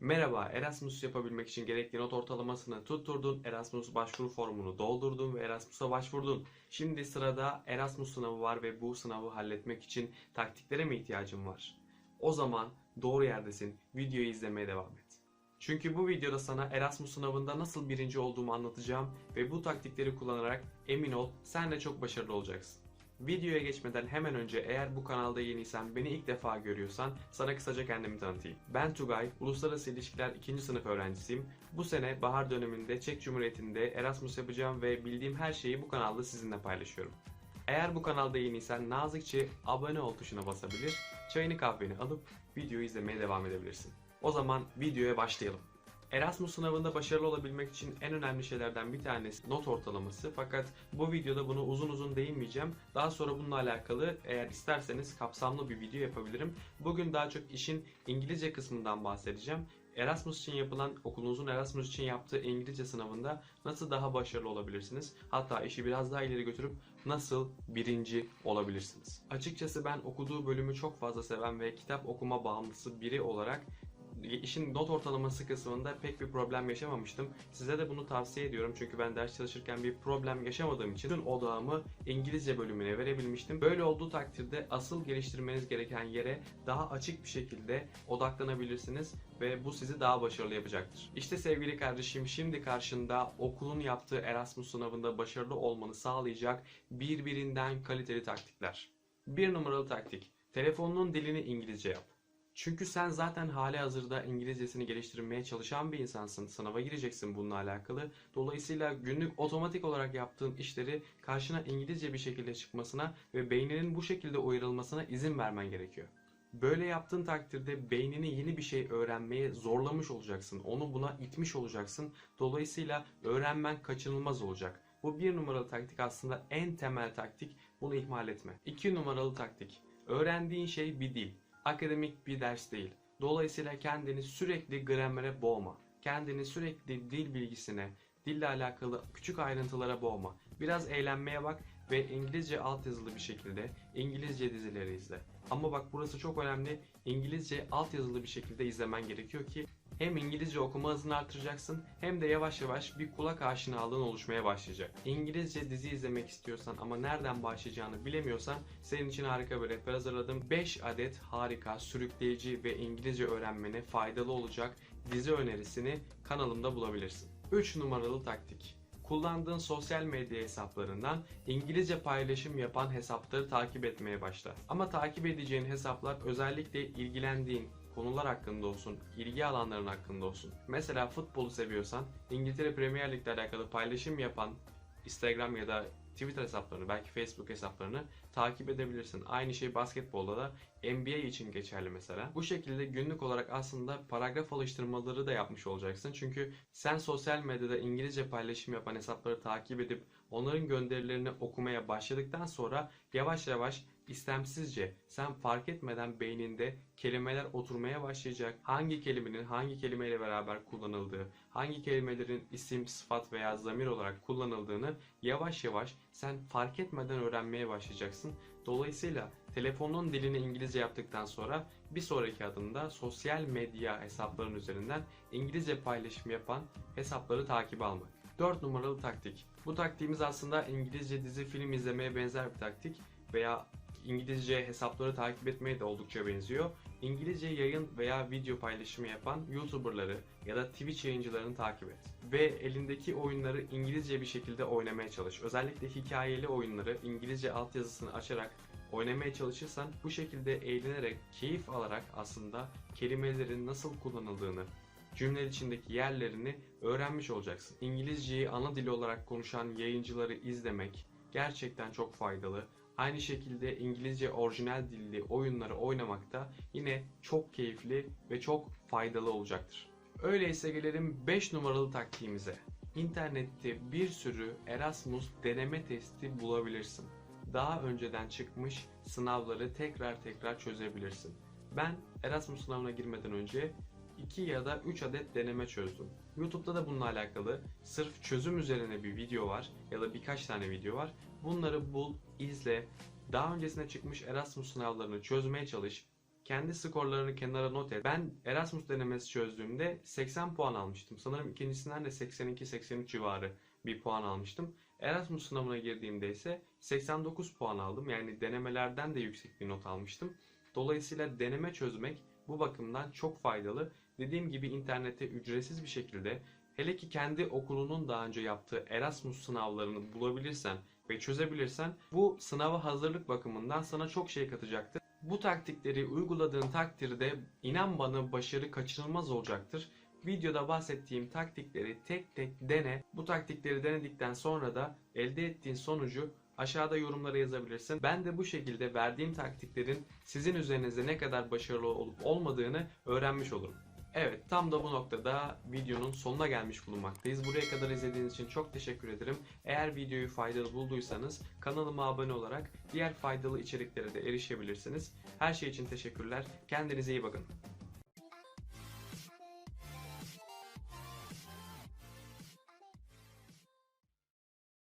Merhaba, Erasmus yapabilmek için gerekli not ortalamasını tutturdun, Erasmus başvuru formunu doldurdun ve Erasmus'a başvurdun. Şimdi sırada Erasmus sınavı var ve bu sınavı halletmek için taktiklere mi ihtiyacın var? O zaman doğru yerdesin, videoyu izlemeye devam et. Çünkü bu videoda sana Erasmus sınavında nasıl birinci olduğumu anlatacağım ve bu taktikleri kullanarak emin ol sen de çok başarılı olacaksın. Videoya geçmeden hemen önce eğer bu kanalda yeniysen, beni ilk defa görüyorsan sana kısaca kendimi tanıtayım. Ben Tugay, Uluslararası İlişkiler 2. sınıf öğrencisiyim. Bu sene bahar döneminde Çek Cumhuriyeti'nde Erasmus yapacağım ve bildiğim her şeyi bu kanalda sizinle paylaşıyorum. Eğer bu kanalda yeniysen nazikçe abone ol tuşuna basabilir, çayını kahveni alıp videoyu izlemeye devam edebilirsin. O zaman videoya başlayalım. Erasmus sınavında başarılı olabilmek için en önemli şeylerden bir tanesi not ortalaması. Fakat bu videoda bunu uzun uzun değinmeyeceğim. Daha sonra bununla alakalı eğer isterseniz kapsamlı bir video yapabilirim. Bugün daha çok işin İngilizce kısmından bahsedeceğim. Erasmus için yapılan, okulunuzun Erasmus için yaptığı İngilizce sınavında nasıl daha başarılı olabilirsiniz? Hatta işi biraz daha ileri götürüp nasıl birinci olabilirsiniz? Açıkçası ben okuduğu bölümü çok fazla seven ve kitap okuma bağımlısı biri olarak işin not ortalaması kısmında pek bir problem yaşamamıştım. Size de bunu tavsiye ediyorum çünkü ben ders çalışırken bir problem yaşamadığım için tüm odağımı İngilizce bölümüne verebilmiştim. Böyle olduğu takdirde asıl geliştirmeniz gereken yere daha açık bir şekilde odaklanabilirsiniz ve bu sizi daha başarılı yapacaktır. İşte sevgili kardeşim şimdi karşında okulun yaptığı Erasmus sınavında başarılı olmanı sağlayacak birbirinden kaliteli taktikler. Bir numaralı taktik. Telefonunun dilini İngilizce yap. Çünkü sen zaten hali hazırda İngilizcesini geliştirmeye çalışan bir insansın. Sınava gireceksin bununla alakalı. Dolayısıyla günlük otomatik olarak yaptığın işleri karşına İngilizce bir şekilde çıkmasına ve beyninin bu şekilde uyarılmasına izin vermen gerekiyor. Böyle yaptığın takdirde beynini yeni bir şey öğrenmeye zorlamış olacaksın. Onu buna itmiş olacaksın. Dolayısıyla öğrenmen kaçınılmaz olacak. Bu bir numaralı taktik aslında en temel taktik. Bunu ihmal etme. İki numaralı taktik. Öğrendiğin şey bir dil akademik bir ders değil. Dolayısıyla kendini sürekli gramere boğma. Kendini sürekli dil bilgisine, dille alakalı küçük ayrıntılara boğma. Biraz eğlenmeye bak ve İngilizce altyazılı bir şekilde İngilizce dizileri izle. Ama bak burası çok önemli. İngilizce altyazılı bir şekilde izlemen gerekiyor ki hem İngilizce okuma hızını artıracaksın hem de yavaş yavaş bir kulak aşinalığın oluşmaya başlayacak. İngilizce dizi izlemek istiyorsan ama nereden başlayacağını bilemiyorsan senin için harika bir rehber hazırladım. 5 adet harika, sürükleyici ve İngilizce öğrenmene faydalı olacak dizi önerisini kanalımda bulabilirsin. 3 numaralı taktik. Kullandığın sosyal medya hesaplarından İngilizce paylaşım yapan hesapları takip etmeye başla. Ama takip edeceğin hesaplar özellikle ilgilendiğin konular hakkında olsun, ilgi alanların hakkında olsun. Mesela futbolu seviyorsan İngiltere Premier Lig'le alakalı paylaşım yapan Instagram ya da Twitter hesaplarını, belki Facebook hesaplarını takip edebilirsin. Aynı şey basketbolda da NBA için geçerli mesela. Bu şekilde günlük olarak aslında paragraf alıştırmaları da yapmış olacaksın. Çünkü sen sosyal medyada İngilizce paylaşım yapan hesapları takip edip onların gönderilerini okumaya başladıktan sonra yavaş yavaş istemsizce sen fark etmeden beyninde kelimeler oturmaya başlayacak. Hangi kelimenin hangi kelimeyle beraber kullanıldığı, hangi kelimelerin isim, sıfat veya zamir olarak kullanıldığını yavaş yavaş sen fark etmeden öğrenmeye başlayacaksın. Dolayısıyla telefonun dilini İngilizce yaptıktan sonra bir sonraki adımda sosyal medya hesapların üzerinden İngilizce paylaşım yapan hesapları takip almak. 4 numaralı taktik. Bu taktiğimiz aslında İngilizce dizi film izlemeye benzer bir taktik veya İngilizce hesapları takip etmeye de oldukça benziyor. İngilizce yayın veya video paylaşımı yapan YouTuber'ları ya da Twitch yayıncılarını takip et. Ve elindeki oyunları İngilizce bir şekilde oynamaya çalış. Özellikle hikayeli oyunları İngilizce altyazısını açarak oynamaya çalışırsan bu şekilde eğlenerek, keyif alarak aslında kelimelerin nasıl kullanıldığını, cümle içindeki yerlerini öğrenmiş olacaksın. İngilizceyi ana dili olarak konuşan yayıncıları izlemek gerçekten çok faydalı. Aynı şekilde İngilizce orijinal dilli oyunları oynamak da yine çok keyifli ve çok faydalı olacaktır. Öyleyse gelelim 5 numaralı taktiğimize. İnternette bir sürü Erasmus deneme testi bulabilirsin. Daha önceden çıkmış sınavları tekrar tekrar çözebilirsin. Ben Erasmus sınavına girmeden önce 2 ya da 3 adet deneme çözdüm. YouTube'da da bununla alakalı sırf çözüm üzerine bir video var ya da birkaç tane video var. Bunları bul, izle. Daha öncesinde çıkmış Erasmus sınavlarını çözmeye çalış. kendi skorlarını kenara not et. Ben Erasmus denemesi çözdüğümde 80 puan almıştım. Sanırım ikincisinden de 82-83 civarı bir puan almıştım. Erasmus sınavına girdiğimde ise 89 puan aldım. Yani denemelerden de yüksek bir not almıştım. Dolayısıyla deneme çözmek bu bakımdan çok faydalı. Dediğim gibi internette ücretsiz bir şekilde hele ki kendi okulunun daha önce yaptığı Erasmus sınavlarını bulabilirsen ve çözebilirsen bu sınava hazırlık bakımından sana çok şey katacaktır. Bu taktikleri uyguladığın takdirde inan bana başarı kaçınılmaz olacaktır. Videoda bahsettiğim taktikleri tek tek dene. Bu taktikleri denedikten sonra da elde ettiğin sonucu aşağıda yorumlara yazabilirsin. Ben de bu şekilde verdiğim taktiklerin sizin üzerinizde ne kadar başarılı olup olmadığını öğrenmiş olurum. Evet tam da bu noktada videonun sonuna gelmiş bulunmaktayız. Buraya kadar izlediğiniz için çok teşekkür ederim. Eğer videoyu faydalı bulduysanız kanalıma abone olarak diğer faydalı içeriklere de erişebilirsiniz. Her şey için teşekkürler. Kendinize iyi bakın.